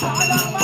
சாதாரண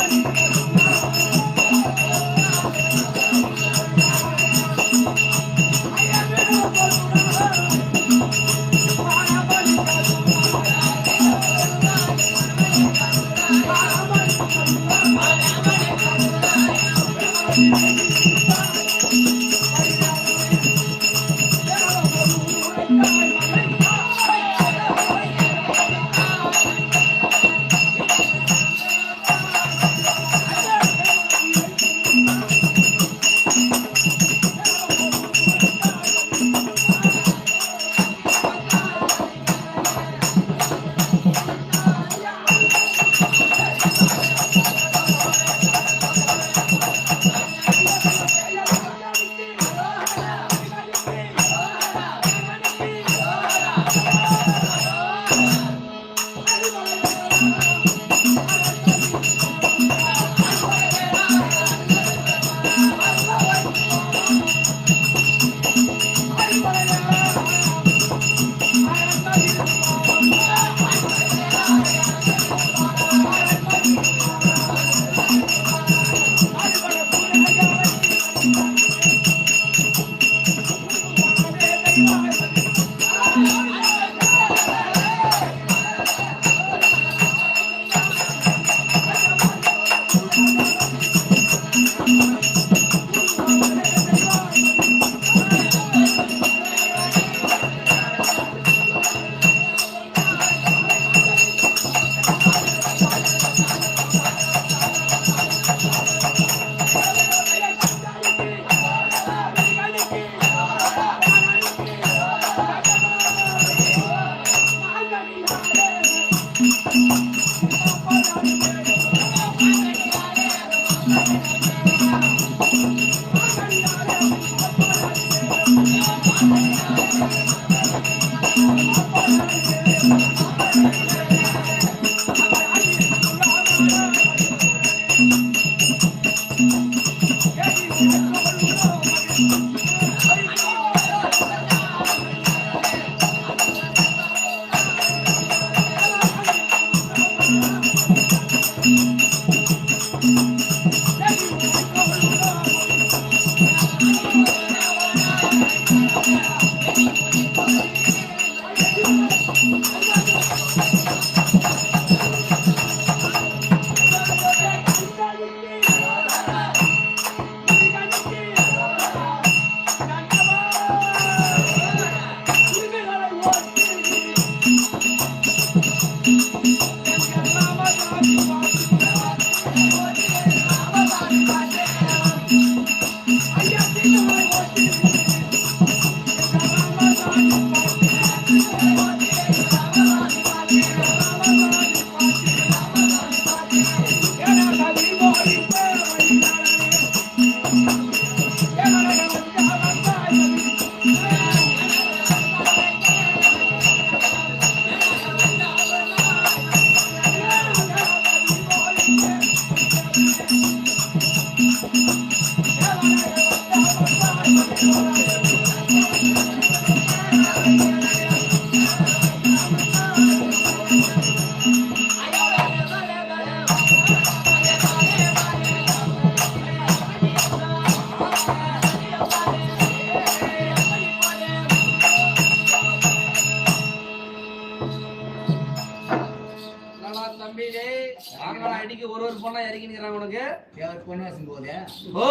ஓ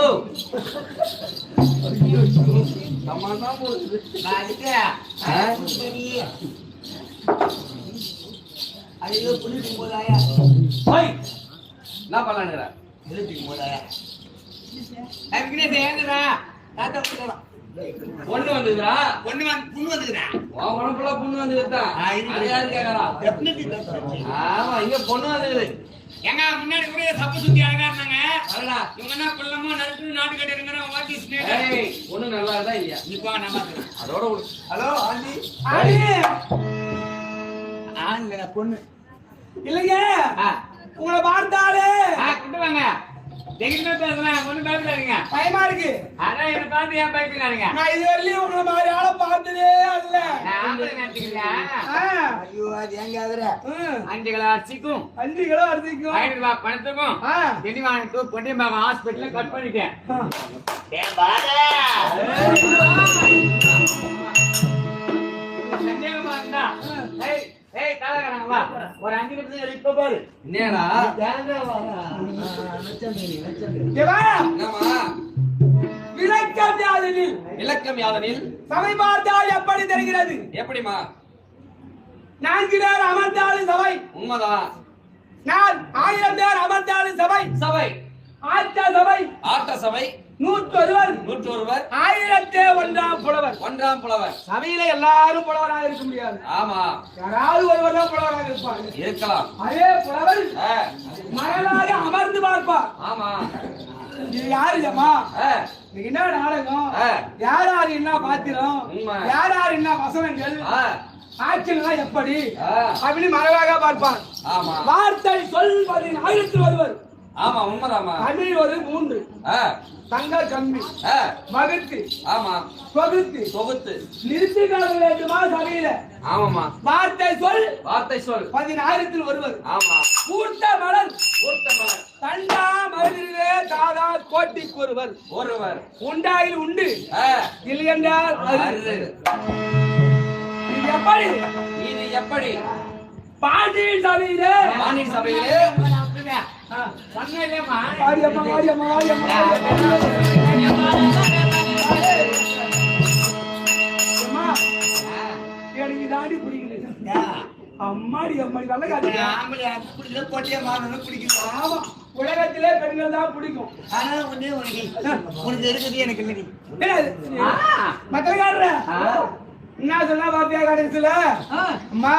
நம்ம போகுது நான் போதாயா ஓய் என்ன போதாயா சேர்ந்துடா தாத்தா போடலாம் பொண்ணு வந்துக்கிறா பொண்ணு வந்து புண்ணு வந்துக்குறேன் உன் உடம்புல பொண்ணு வந்துக்கிறா யாரு ஆமா இங்க பொண்ணு வந்துக்குது எங்க முன்னாடி கூட சப்பு சுத்தி அழகா இருந்தாங்க இவங்க என்ன குள்ளமா நறுக்கு நாட்டு கட்டிருங்கிற வாட்டி ஸ்னேக் ஏய் பொண்ணு நல்லா இருந்தா இல்லையா இப்போ அதோட. Hello aunty. ஆண்டி! ஆண்ல பொண்ணு. இல்லைங்க. ஆ. உங்களை பார்த்தாலே ஆ கிட்ட வாங்க. எங்கிட்ட பேசுறேன் பொண்ணு பேசுறாருங்க பயமா இருக்கு. அதான் என்ன பார்த்து ஏன் பயப்படுறாருங்க நான் இது வரையிலும் உங்களை மாதிரி ஆளை பார்த்ததே ஆ, ஐயோ அது எங்க அதுல? ம், அஞ்சு கிலோ அரிசிக்கும் அஞ்சு கிலோ அரிசிக்கும். ஐநூறு ரூபாய் பணத்துக்கும் ஆ, திண்டிவானுக்கு கொண்டியம்பாக்கம் ஹாஸ்பிட்டல்ல கட் பண்ணிட்டேன். ஏய் ஏய் தாளக்காரங்க வா. ஒரு அஞ்சு நிமிஷம் இப்ப பாரு. என்னடா இவா, என்னம்மா? விளக்கம் யாதனில் சபை பார்த்தால் எப்படி தெரிகிறது? எப்படிமா நான்கு பேர் அமர்ந்தாலும் சபை. உண்மைதான் நான் ஆயிரம் பேர் அமர்ந்தாலும் சபை. சபை. ஆட்ட சபை. ஆட்ட சபை. நூற்றொருவர். நூற்று ஒருவர் ஆயிரத்தே ஒன்றாம் புலவர். ஒன்றாம் புலவர். சபையில எல்லாரும் புலவராக இருக்க முடியாது. ஆமா. யாராவது ஒருவர் தான் புலவராக இருப்பாங்க இருக்கலாம். அதே புலவர் மகளாக அமர்ந்து பார்ப்பார். ஆமா. இது யாரு ஜமா என்ன நாடகம். யார் யார் என்ன பாத்திரம். யார் யார் என்ன வசனங்கள்? ஆட்சியெல்லாம் எப்படி. அப்படின்னு மகளாக பார்ப்பான் ஆமா. வார்த்தை சொல்வதின் ஆயிரத்தில் ஒருவர். ஆமா உண்மைதாம்மா. தமிழ் ஒரு மூன்று. தங்க ஆ, வகுத்து ஆமா. தொகுத்து. தொகுத்து. நிறுத்தி காண வேண்டுமா சபையில? ஆமாமா வார்த்தை சொல். வார்த்தை சொல். பதினாயிரத்தில் ஒருவர். ஆமா. பூர்த்த மலர். பூர்த்தமர் தண்டா மகளிரே தாதா கோட்டிக்கு ஒருவர். ஒருவர். உண்டாயில் உண்டு. இல்லை என்றால் எப்படி? இது எப்படி? பாண்டியின் சபையிலே. வாணி சபையிலே. மாரியம்மா மாரியம்மா மாரியம்மா எனக்கு பிடிக்கல அம்மாடி அம்மாடி நல்ல காட்டு ஆம்பளை எனக்கு ஆமா உலகத்திலே பெண்கள் தான் பிடிக்கும் ஆனா ஒண்ணே உனக்கு உனக்கு இருக்குது எனக்கு இல்லடி என்ன ஆ. என்ன சொன்னா பாத்தியா கடைசியில அம்மா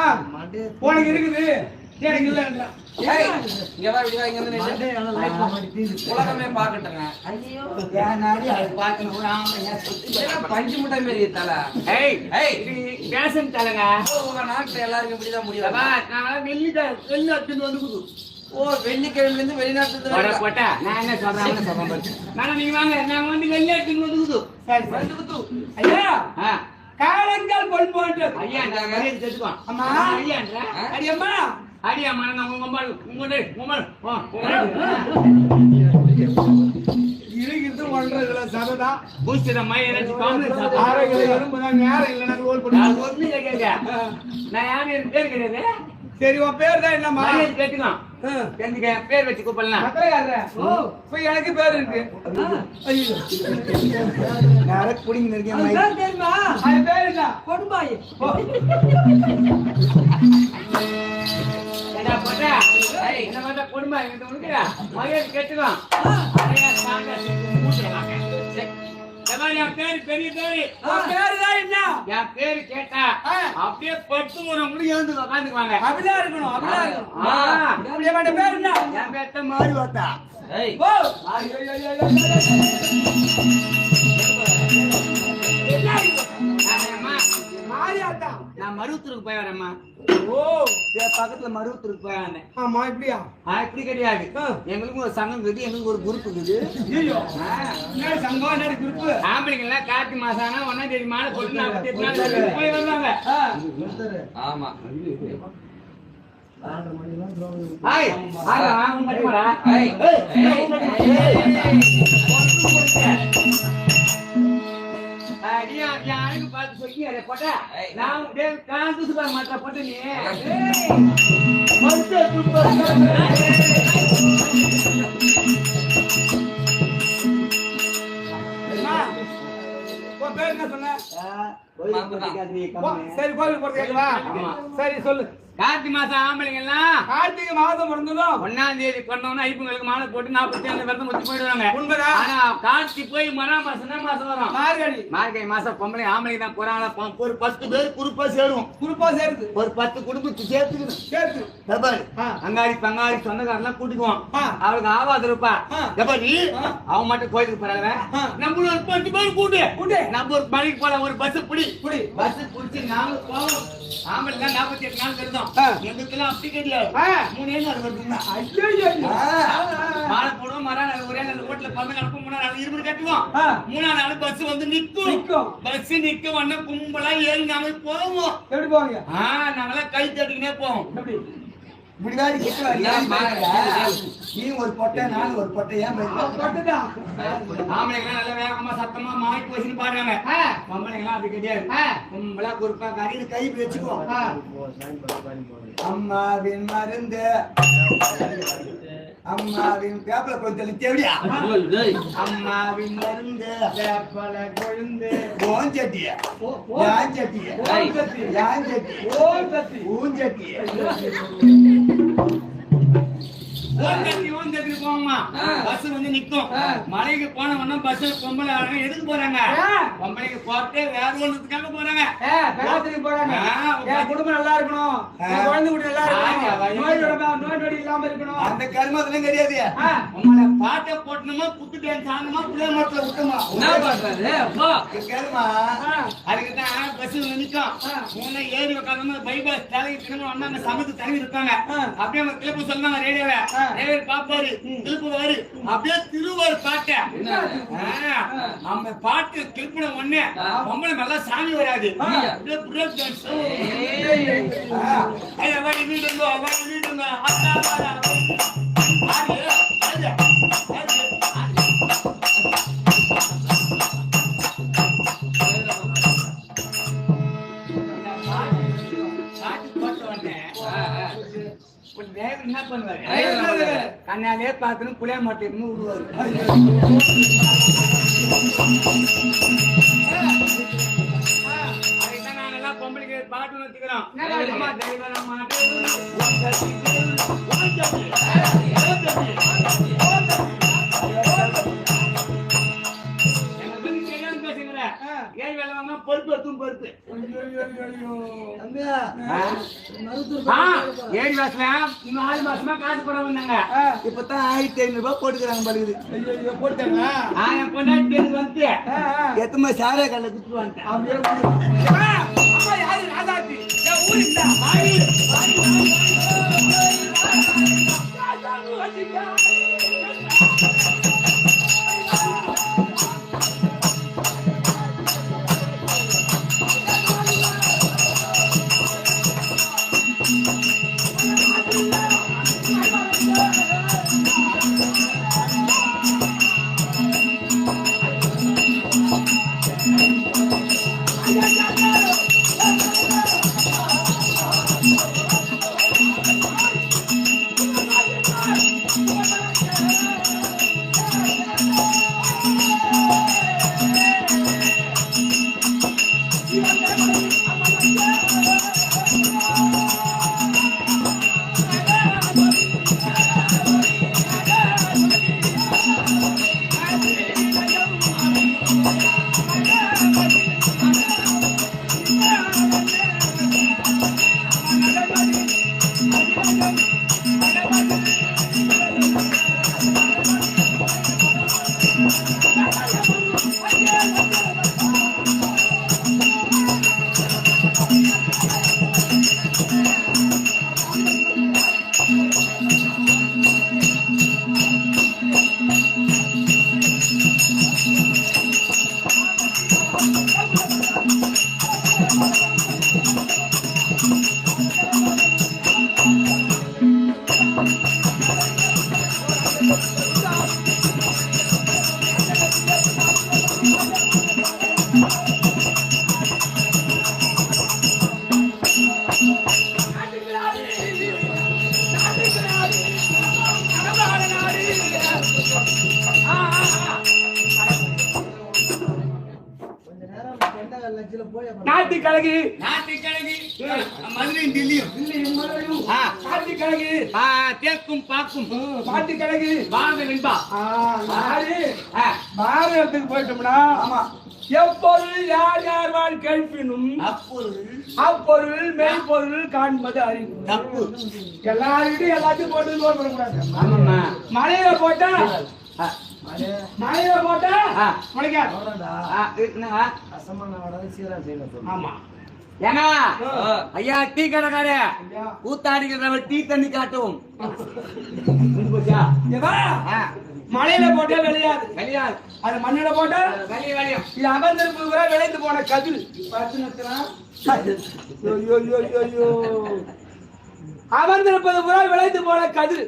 உனக்கு இருக்குது எனக்கு இல்லை வந்து. உலகமே பஞ்சு முட்டை மாரி தல. ஏய் ஏய், இது பேஷன் தலைங்க உங்க நாட்டுல எல்லாருக்கும் இப்படிதான் முடியும். நான் வெள்ளி வெள்ளி வந்துக்குது. ஓ, வெள்ளிக்கிழமையில இருந்து வெளிநாட்டுல? போட்டா. நான் என்ன சொல்றேன், அவனை சொல்றேன் பாரு. மேடம், நீங்க வாங்க நான் வந்து வெள்ளி வந்துக்குது. வந்து குத்து. ஐயா ஆ, காலங்கள் பொன்போன்றது ஐயான்றா, மரியாதை செத்துக்குவான். அம்மா. அடியா, மரணம், உங்க அம்மாள், உங்களுடைய, உங்கள், ஆ, உங்கள். இருக்கிறது ஒன்றரை சததான் பூஸ்டர் எனக்கு காங்கிரஸ் நேரம் இல்லைன்னா கோல் பண்ணி. ஒண்ணும் இல்லை கேட்க. நான் யாரும் எனக்கு பேர் கிடையாது. சரி உன் பேர் தான் என்னம்மா? கேட்டுக்கோ. தெரிஞ்சுக்க, பேர் வச்சு கூப்பிடலாம். இப்ப எனக்கு பேர் இருக்கு. ஐயோ. அது பேர் என்ன? ஏடா, போடா. ஏய், என்ன பார்த்தா கொடுமை. ஏம்மா, என் பேரு பெரிய பேரு. உன் பேரு தான் என்ன? என் பேரு கேட்டா. அப்படியே பட்டு ஒரு முடி எழுந்து உட்காந்துக்குவாங்க அப்படிதான் இருக்கணும், அப்படிதான் இருக்கணும். பேர் என்ன? என் பேர்த்த மாறி வாத்தா நான் மருவத்தூருக்கு போய் வரேம்மா. ஓ, பக்கத்துல மருவத்தூருக்கு போய் வந்தேன். ஆமா, இப்படியா? ஆ, இப்படி கிடையாது. ஆ. எங்களுக்கும் ஒரு சங்கம் இருக்குது எங்களுக்கு ஒரு குரூப் இருக்குது. சங்கம்? ஆம்பளைங்க எல்லாம் கார்த்தி மாசம் ஆனா ஒன்னாம் தேதி மாலை போட்டு நாற்பத்தி எட்டு நாள் வரைக்கும் போய் வருவாங்க ஆ. ஆமா. ஹாய் ஆமா உங்க மட்டுமாடா ஏய், என் அழகு பார்த்து சொல்லி அதை போட்டா. நான் காந்துட்டு பாரு, மற்ற போட்டு நீ. பேர் என்ன சொன்ன? சரி ஆமா. சரி சொல்லு. கார்த்தி மாசம் ஆம்பளைங்க எல்லாம் கார்த்திகை மாதம் பிறந்ததும் ஒன்னாம் தேதி பிறந்தவன ஐப்பங்களுக்கு மாலை போட்டு நாற்பத்தி ஏழு விரதம் வச்சு போயிடுவாங்க. ஆனா கார்த்தி போய் மறாம் மாசம் மாசம் வரும்? மார்கழி. மார்கழி மாசம் பொம்பளை ஆம்பளைங்க தான் போறாங்க. ஒரு பத்து பேர் குறுப்பா சேருவோம் குறுப்பா சேர்த்து ஒரு பத்து குடும்பத்துக்கு சேர்த்துக்கணும் சேர்த்து. ஆ. அங்காடி பங்காளி சொந்தக்காரெல்லாம் கூட்டிக்குவோம். அவளுக்கு ஆவாது இருப்பா. ஆ. அவன் மட்டும் கோயிலுக்கு போறாங்க. ஆ. நம்ம ஒரு பத்து பேர் கூட்டு. கூட்டு. நம்ம ஒரு மணிக்கு போலாம். ஒரு பஸ் புடி. புடி. பஸ் புடிச்சு நாங்க போவோம் ஆம்பளை நாற்பத்தி எட்டு நாள் இருந்தோம் ஆ. எங்களுக்கெல்லாம் அப்படி கிடையாது. மூணே நாள் ஐயோ. மாலை போடுவோம் நாள் ஒரே நாள் ரோட்ல பந்து நடக்கும் மூணா நாள் இருபது கட்டுவோம். மூணா நாள் பஸ் வந்து நிக்கும் நிக்கும். பஸ் நிக்க உடனே கும்பலா ஏறி போவோம் எப்படி போவாங்க ஆ நாங்கெல்லாம் கை தட்டிக்கினே போவோம் எப்படி பாருங்க. நீ ஒரு பொட்டை நான் ஒரு பொட்டை. ஏன்? பட்டுதான் ஆம்பளைங்களாம் நல்லா வேகமா சத்தமா மாறி போச்சுன்னு பாடுறாங்க பொம்பளைங்களாம் அப்படி கிடையாது. கும்பலா குறிப்பா கறி கை வச்சுக்கோ. அம்மாவின் மருந்து. அம்மாவின் பேப்பரை கொஞ்சம் தேவையா. அம்மாவின் மருந்து வேப்பலை கொழுந்து. ஓஞ்சட்டி ஓ, ஓ. யாஞ்சட்டி ஓம் சக்தி. யாஞ்சட்டி போவோமா ஆ. பஸ் வந்து நிக்கும். மலைக்கு போன உடனே பஸ் பொம்பளை ஆளுங்க எதுக்கு போறாங்க. பொம்பளைக்கு போட்டு வேற ஒண்ணுத்துக்காக போறாங்க போறாங்க. என் குடும்பம் நல்லா இருக்கணும் குழந்தை குட்டி நல்லா இருக்கணும் நோய் நோய் நொடி இல்லாம இருக்கணும் அந்த கர்மத்திலும் கிடையாது. உங்களை பாட்டை போட்டணுமா குத்து டான்ஸ் ஆடணுமா பிள்ளை மரத்துல விட்டோமா. கேளுமா. அதுக்கு தான் பஸ் நிக்கும். மூணு ஏறி உட்காந்து பைபாஸ் தலைக்கு திரும்ப வந்தா அங்க சமத்து தண்ணி இருக்காங்க. அப்படியே அவங்க கிளப்பு சொன்னாங்க ரேடியோவை. ரேடியோ பாப்பாரு கிளப்புவாரு அப்படியே திருவாரு பாட்ட. அந்த பாட்டு கிளப்பின ஆ. பொம்பளை நல்லா சாமி வராது. அப்படியே பிரேக் டான்ஸ் ஏய். ஐயா வாடி வீடுங்க தேவர் என்ன பண்ணுவாரு? கண்ணாலே பார்க்கணும் புளிய மாட்டேன்னு விடுவாரு பாட்டு வச்சுக்கிறோம். பொறுப்பு பருப்பு. எடுத்தும் பருப்பு ஏழு மாசமா இன்னும் ஆறு மாசமா காசு போட வந்தாங்க இப்பதான் ஆயிரத்தி ஐநூறு ரூபாய் போட்டுக்கிறாங்க போட்டாங்களா? ஆ, என் பொண்டாட்டி வந்து. எத்தனை சாரே கல்ல குத்து வந்துட்டேன். அப்படியே தேக்கும் பாக்கும் பாட்டு கழகு வாங்க வெண்பா பாரதத்துக்கு போயிட்டோம்னா ஆமா. எப்பொருள் யார் யார் வாழ் கேட்பினும் அப்பொருள் அப்பொருள் மெய்ப்பொருள் காண்பது அறிவு. தப்பு. எல்லாருக்கிட்டும் எல்லாத்தையும் போட்டு நோட் பண்ணக்கூடாது மலையில போட்டா ஆ, மலையில போட்டா. முளைக்காது. ஆ, இருக்குண்ணா. ஆமா. ஆ. ஐயா டீ கடைக்காரே. கூத்தாடிக்கிறவன் டீ தண்ணி காட்டும். மலையில போட்டா விளையாது கல்யாண் அது மண்ணில போட்டா? வெளிய வெளியும் இது அமர்ந்திருப்பு கூட விளைந்து போன ஐயோ. அமர்ந்திருப்பது பூரா விளைந்து போன கதிர்.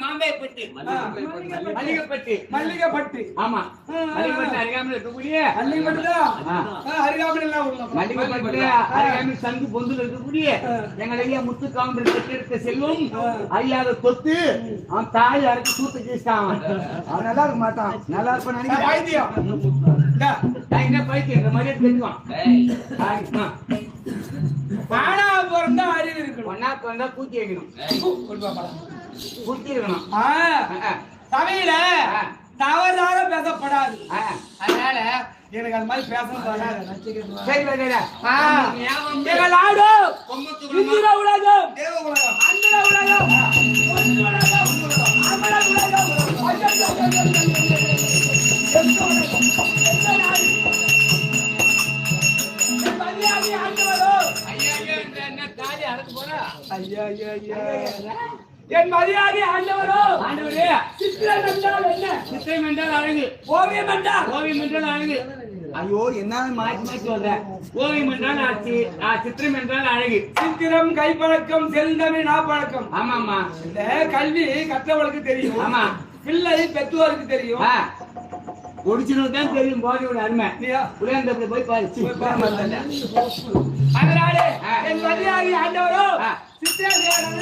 மாம்பேப்பட்டி. மல்லிகைப்பட்டி. மல்லிகை பட்டு ஆமா. மல்லிகைப்பட்டி அருகாமல் இருக்கக்கூடிய. அருகாமல் எல்லாம் உள்ள மல்லிகைப்பட்டி அருகாமல் சங்கு முத்து காம்பர் செல்வம் அவன் தாய் அரைக்கு தூத்து கேட்டான் அவன் நல்லா இருக்க மாட்டான். நல்லா இருப்பான்னு நினைக்கிறேன். நான் என்ன பைத்தியம்? இந்த மாதிரியே தெரிஞ்சுவான் பிறந்தா அறிவு ஒன்னாக்கு வந்தா கூத்தி வைக்கணும். கூத்தி இருக்கணும். ஆ, ஆ, சபையில தவறாக பேசப்படாது. ஆ. அதனால எனக்கு அந்த மாதிரி பேசணும் உலகம். தேவ உலகம். உலகம். என் மரியாதை ஆண்டவரோ? ஆண்டவரே, சித்திரம் என்றால் என்ன? சித்திரம் என்றால் அழகு. ஓவியம் என்றால் ஓவியம் என்றால் அழகு. ஐயோ என்ன மாற்றி மாற்றி சொல்ற ஓவியம் என்றால் ஆட்சி சித்திரம் என்றால் அழகு. சித்திரம் கைப்பழக்கம் செந்தமிழ் நாப்பழக்கம். ஆமாம்மா. இந்த கல்வி கற்றவளுக்கு தெரியும். ஆமா. பிள்ளை பெற்றோருக்கு தெரியும். ஒடிச்சினது தான் தெரியும். போதையோட அருமை? புளியாந்தப்புல போய் பாரு. என் வழியாகி ஆண்டவரோ. Se perderam, né?